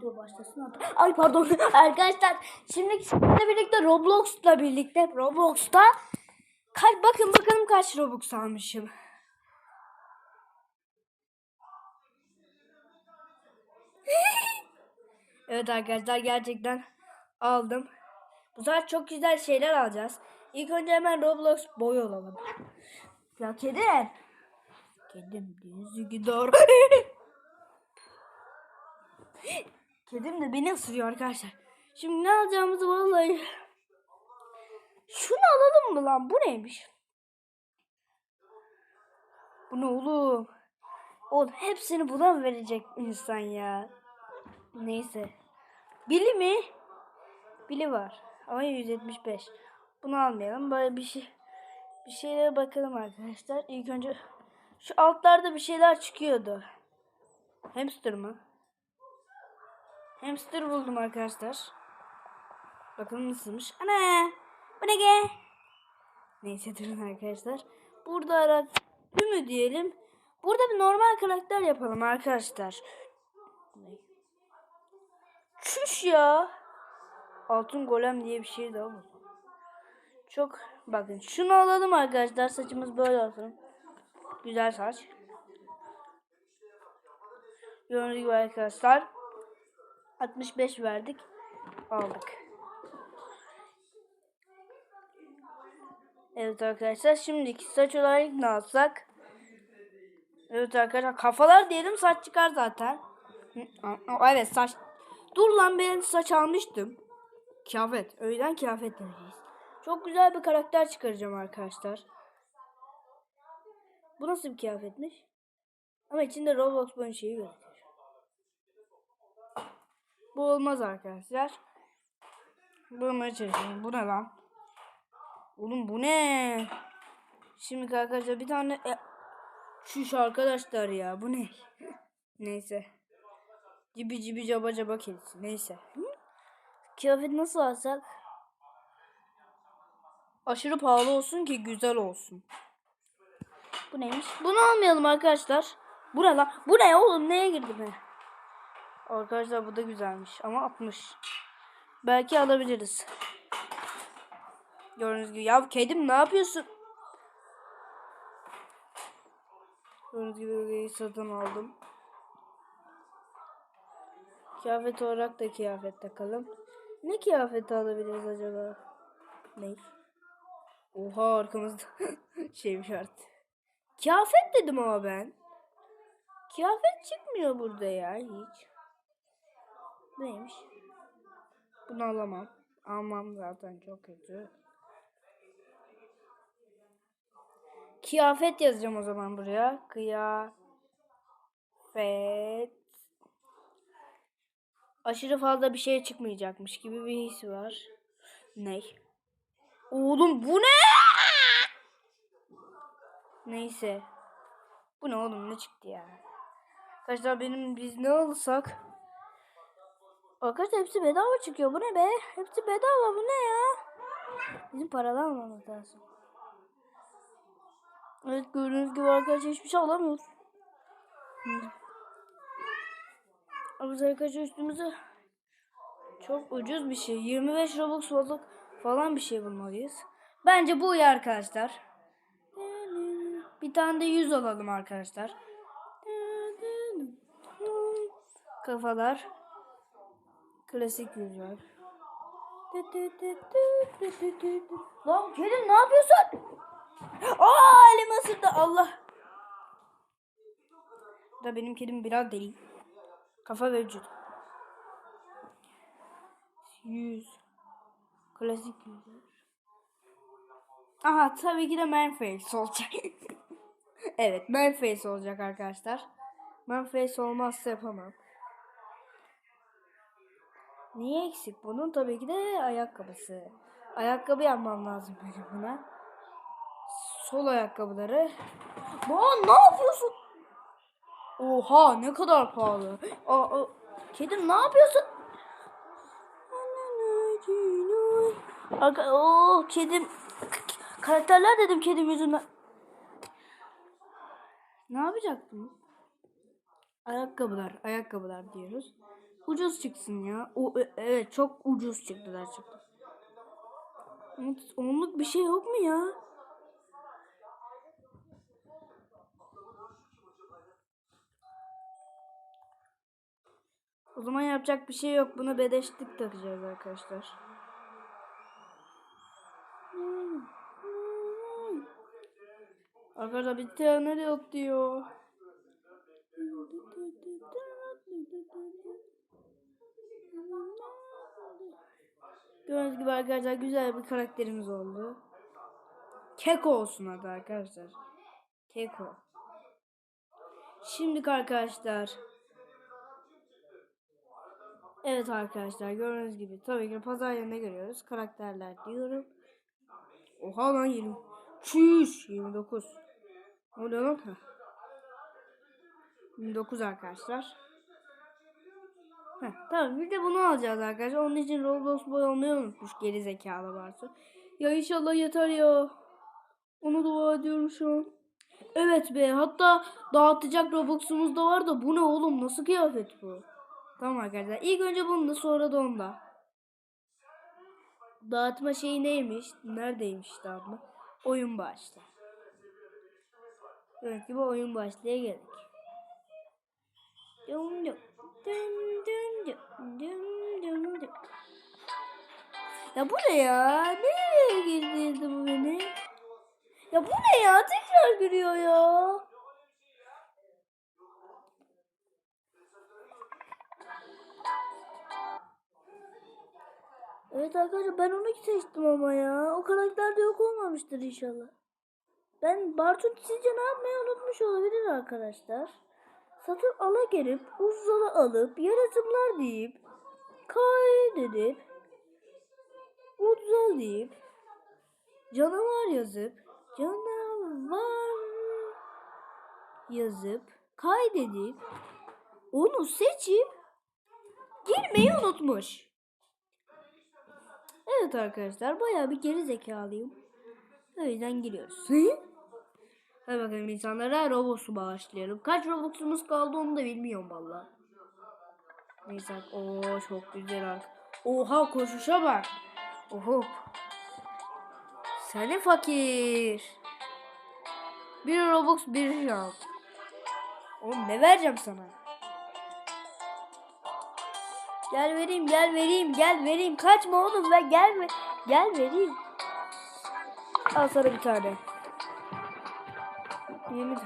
Dur başlasın. Ay pardon arkadaşlar. Şimdi sizinle birlikte Roblox'la birlikte Roblox'ta kaç bakın bakalım kaç Robux almışım. evet arkadaşlar gerçekten aldım. Bu sefer çok güzel şeyler alacağız. İlk önce hemen Roblox boy olalım. Ya kedim. Kedim dizi gider. Kedim de beni ısırıyor arkadaşlar. Şimdi ne alacağımızı vallahi... Şunu alalım mı lan? Bu neymiş? Bu ne oğlum? Oğlum hepsini buna verecek insan ya? Neyse. Bili mi? Bili var. Ama 175. Bunu almayalım. Böyle bir şey bir şeylere bakalım arkadaşlar. İlk önce şu altlarda bir şeyler çıkıyordu. Hamster mı? Hamster buldum arkadaşlar. Bakalım nasılmış. Ana! Bu ne ge? Neyse durun arkadaşlar. Burada ara mü diyelim. Burada bir normal karakter yapalım arkadaşlar. Çüş ya. Altın golem diye bir şey daha var. Çok bakın şunu alalım arkadaşlar. Saçımız böyle olsun. Güzel saç. Gördüğünüz gibi arkadaşlar. 65 verdik. Aldık. Evet arkadaşlar şimdiki saç olarak ne alsak? Evet arkadaşlar kafalar diyelim saç çıkar zaten. Evet saç. Dur lan ben saç almıştım. Kıyafet. Öğlen kıyafet deneyeceğiz. Çok güzel bir karakter çıkaracağım arkadaşlar. Bu nasıl bir kıyafetmiş? Ama içinde Roblox böyle şeyi gösteriyor. Bu olmaz arkadaşlar. Bulmaya çalışıyorum. Bu ne lan? Oğlum bu ne? Şimdi arkadaşlar bir tane e, şuş arkadaşlar ya bu ne? Neyse. Cibi cibi caba caba kedisi. Neyse. Kıyafet nasıl alsak? Aşırı pahalı olsun ki güzel olsun. Bu neymiş? Bunu almayalım arkadaşlar. Bu ne lan? Bu ne oğlum? Neye girdi be? Arkadaşlar bu da güzelmiş ama 60. Belki alabiliriz. Gördüğünüz gibi. Ya kedim ne yapıyorsun? Gördüğünüz gibi satın aldım. Kıyafet olarak da kıyafet takalım. Ne kıyafet alabiliriz acaba? Ne? Oha arkamızda şeymiş artık. Kıyafet dedim ama ben. Kıyafet çıkmıyor burada ya hiç. Neymiş? Bunu alamam. Almam zaten çok kötü. Kıyafet yazacağım o zaman buraya. Kıyafet. Aşırı fazla bir şey çıkmayacakmış gibi bir his var. Ne? Oğlum bu ne? Neyse. Bu ne oğlum ne çıktı ya? Arkadaşlar benim biz ne alırsak Arkadaşlar hepsi bedava çıkıyor. Bu ne be? Hepsi bedava. Bu ne ya? Bizim paralı almamız lazım. Evet gördüğünüz gibi arkadaşlar hiçbir şey alamıyoruz. Biz arkadaşlar üstümüze çok ucuz bir şey. 25 Robux falan bir şey bulmalıyız. Bence bu iyi arkadaşlar. Bir tane de 100 alalım arkadaşlar. Kafalar. Klasik yüzler. Lan kedim ne yapıyorsun? Aa elimi ısırdı Allah. Da benim kedim biraz deli. Kafa ve vücut. Yüz. Klasik yüzler. Aha tabii ki de Manface olacak. evet Manface olacak arkadaşlar. Manface olmazsa yapamam. Niye eksik bunun? Tabii ki de ayakkabısı. Ayakkabı yapmam lazım benim buna. Sol ayakkabıları. Lan ne yapıyorsun? Oha ne kadar pahalı. Aa, aa, kedim ne yapıyorsun? Arka, oh, kedim. Karakterler dedim kedim yüzünden. Ne yapacaktım? Ayakkabılar, ayakkabılar diyoruz. Ucuz çıksın ya. O e- evet çok ucuz çıktı gerçekten. Onluk bir şey yok mu ya? O zaman yapacak bir şey yok. Buna bedeşlik takacağız arkadaşlar. Arkadaşlar bir tane de yok diyor. Gördüğünüz gibi arkadaşlar güzel bir karakterimiz oldu. Keko olsun adı arkadaşlar. Keko. Şimdi arkadaşlar. Evet arkadaşlar gördüğünüz gibi tabii ki pazar yerine görüyoruz. Karakterler diyorum. Oha lan 20. Çüş 29. Ne oluyor lan? Heh. 29 arkadaşlar. Heh, tamam bir de bunu alacağız arkadaşlar. Onun için Roblox boy olmayı unutmuş geri zekalı varsa. Ya inşallah yeter ya. Onu dua ediyorum şu an. Evet be hatta dağıtacak Robux'umuz da var da bu ne oğlum nasıl kıyafet bu? Tamam arkadaşlar ilk önce bunu da sonra da onda. Dağıtma şeyi neymiş? Neredeymiş dağıtma? Oyun başla. Evet gibi oyun başlaya geldik. Dum dum. Dum dum. Dum dum dum. Ya bu ne ya? Nereye girdirdi bu beni? Ya bu ne ya? Tekrar giriyor ya. Evet arkadaşlar ben onu seçtim ama ya. O karakter de yok olmamıştır inşallah. Ben Bartun sizce ne yapmayı unutmuş olabilir arkadaşlar. Satın ala gelip uzala alıp yaratımlar deyip kaydedip uzal deyip canavar yazıp canavar yazıp kaydedip onu seçip girmeyi unutmuş. Evet arkadaşlar bayağı bir geri zekalıyım. O yüzden giriyoruz. Hadi bakalım insanlara Robux'u bağışlayalım. Kaç Robux'umuz kaldı onu da bilmiyorum valla. Neyse. Oo çok güzel artık. Oha koşuşa bak. Oho. Seni fakir. Bir Robux bir şans. Oğlum ne vereceğim sana? Gel vereyim, gel vereyim, gel vereyim. Kaçma oğlum ben gel gel vereyim. Al sana bir tane. Yeni de.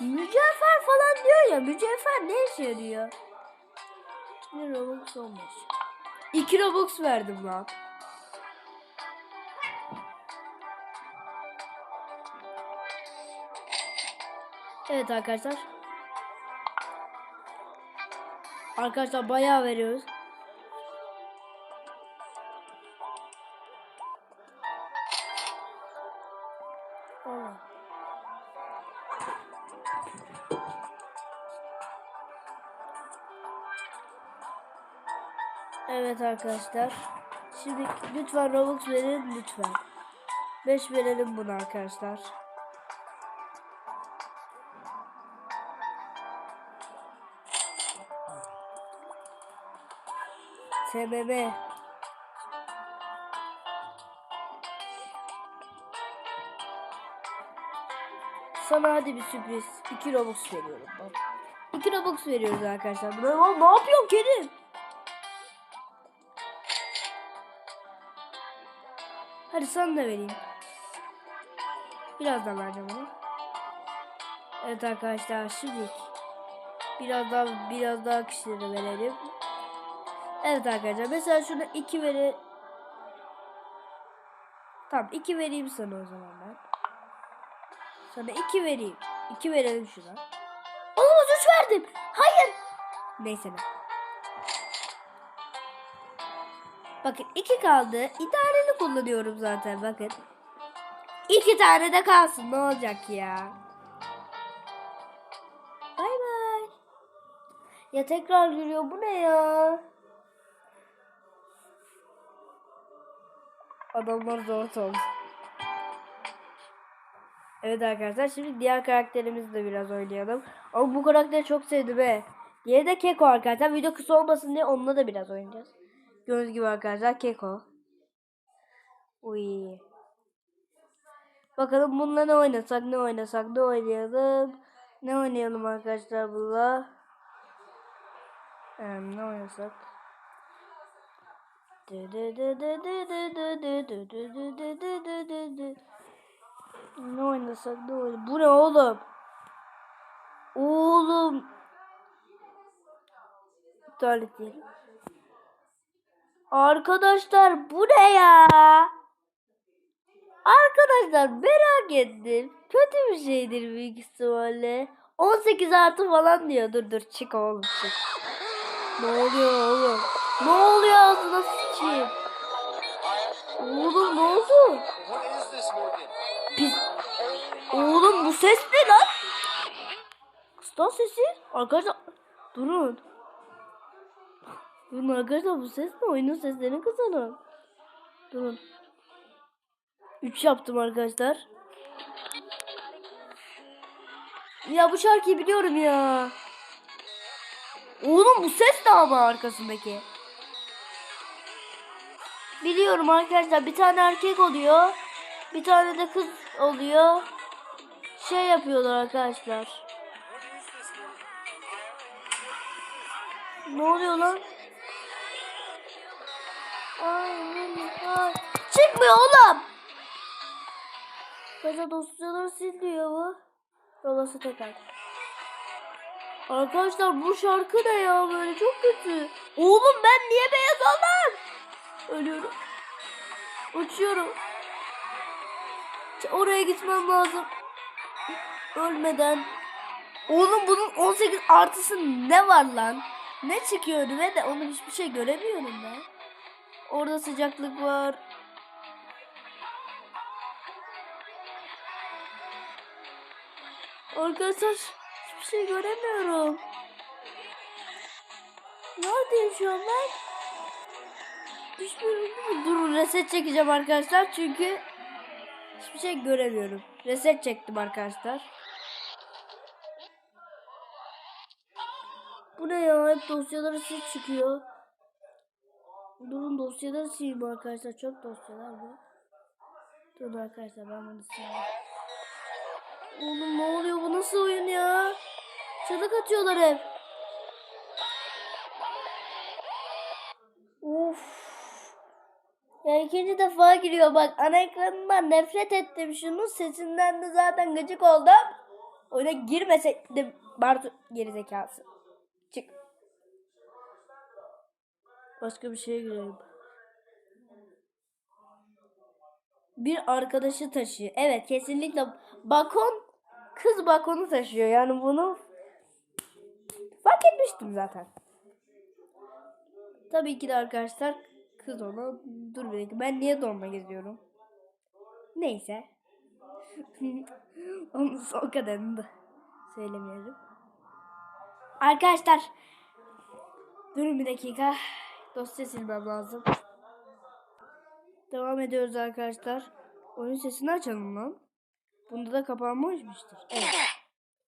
Mücevher falan diyor ya. Mücevher ne işe yarıyor? Bir Robux olmuş. 2 Robux verdim lan. Evet arkadaşlar. Arkadaşlar bayağı veriyoruz. Evet arkadaşlar. Şimdi lütfen Robux verin lütfen. 5 verelim bunu arkadaşlar. TBB. Sana hadi bir sürpriz. 2 Robux veriyorum. Bak. 2 Robux veriyoruz arkadaşlar. Ne, ne yapıyorsun Kerim? Hadi sana da vereyim. Birazdan vereceğim onu. Evet arkadaşlar şimdi biraz daha biraz daha kişilere verelim. Evet arkadaşlar mesela şuna 2 vere Tamam 2 vereyim sana o zaman ben. Sana 2 vereyim. 2 verelim şuna. Olamaz 3 verdim. Hayır. Neyse ne. Bakın 2 kaldı. İdareli kullanıyorum zaten bakın. 2 tane de kalsın ne olacak ya. Bay bay. Ya tekrar giriyor bu ne ya? Adamlar zor oldu. Evet arkadaşlar şimdi diğer karakterimizi biraz oynayalım. Ama bu karakteri çok sevdim he. Diğeri de Keko arkadaşlar. Video kısa olmasın diye onunla da biraz oynayacağız. Gördüğünüz gibi arkadaşlar Keko. Uy. Bakalım bununla ne oynasak ne oynasak ne oynayalım. Ne oynayalım arkadaşlar bununla. Um, ne oynasak. Ne oynasak ne oynasak. Bu ne oğlum? Oğlum. İptal edelim. Arkadaşlar bu ne ya? Arkadaşlar merak ettim. Kötü bir şeydir büyük ihtimalle. 18 artı falan diyor. Dur dur çık oğlum çık. Ne oluyor oğlum? Ne oluyor ağzına sıçayım? Oğlum ne oldu? Pis. Oğlum bu ses ne lan? Kıstan sesi. Arkadaşlar durun. Durun arkadaşlar bu ses ne? Oyunun seslerini kısalım. Durun. 3 yaptım arkadaşlar. Ya bu şarkıyı biliyorum ya. Oğlum bu ses ne ama arkasındaki? Biliyorum arkadaşlar bir tane erkek oluyor. Bir tane de kız oluyor. Şey yapıyorlar arkadaşlar. Ne oluyor lan? Ay, ay. Çıkmıyor oğlum. Böyle dosyaları sil diyor bu. Rolası tekrar. Arkadaşlar bu şarkı ne ya böyle çok kötü. Oğlum ben niye beyaz oldum? Ölüyorum. Uçuyorum. Oraya gitmem lazım. Ölmeden. Oğlum bunun 18 artısı ne var lan? Ne çıkıyor önüme de onu hiçbir şey göremiyorum ben. Orada sıcaklık var. Arkadaşlar hiçbir şey göremiyorum. Neredeyim şu an ben? Hiçbir Dur reset çekeceğim arkadaşlar çünkü hiçbir şey göremiyorum. Reset çektim arkadaşlar. Bu ne ya? Hep dosyaları sil çıkıyor. Durun dosyaları sileyim arkadaşlar. Çok dosyalar bu. Durun arkadaşlar ben bunu sileyim. Oğlum ne oluyor bu nasıl oyun ya? Çığlık atıyorlar hep. Of. Ya ikinci defa giriyor bak ana ekranından nefret ettim şunun sesinden de zaten gıcık oldum. Oyuna girmeseydim Bartu gerizekası. Çık. Başka bir şeye girelim. Bir arkadaşı taşıyor. Evet kesinlikle bakon kız bakonu taşıyor. Yani bunu fark etmiştim zaten. Tabii ki de arkadaşlar kız ona dur bir dakika ben niye donla geziyorum? Neyse. Onun o kadarını da söylemeyelim. Arkadaşlar durun bir dakika. Dosya silmem lazım. Devam ediyoruz arkadaşlar. Oyun sesini açalım lan. Bunda da kapanmışmıştır. Evet.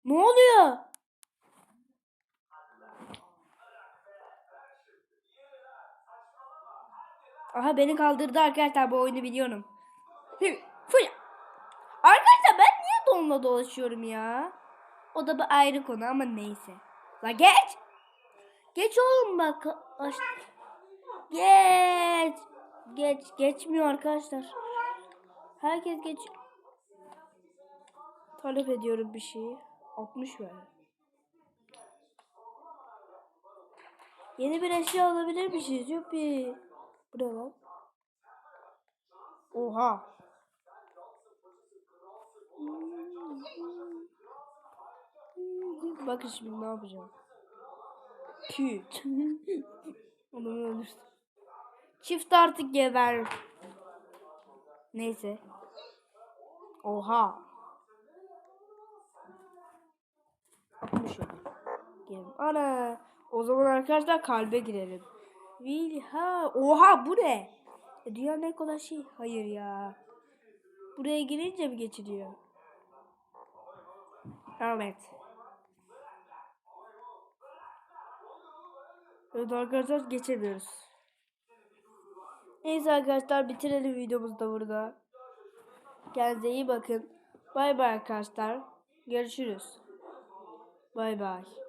Ne oluyor? Aha beni kaldırdı arkadaşlar bu oyunu biliyorum. Fıya. Arkadaşlar ben niye donla dolaşıyorum ya? O da bir ayrı konu ama neyse. La geç. Geç oğlum bak. Aç. Geç. Geç. Geçmiyor arkadaşlar. Herkes geç. Talep ediyorum bir şeyi. 60 ver. Yeni bir eşya alabilir miyiz? Yuppi. Bu ne lan? Oha. Bakın şimdi ne yapacağım. Küt. Onu öldürsün. Çift artık geber. Neyse. Oha. 60 yani. Girelim. Ana. O zaman arkadaşlar kalbe girelim. Vilha. Oha bu ne? E, dünyanın en kolay şey. Hayır ya. Buraya girince mi geçiriyor? Evet. Evet arkadaşlar geçemiyoruz. Neyse arkadaşlar bitirelim videomuzu da burada. Kendinize iyi bakın. Bay bay arkadaşlar. Görüşürüz. Bay bay.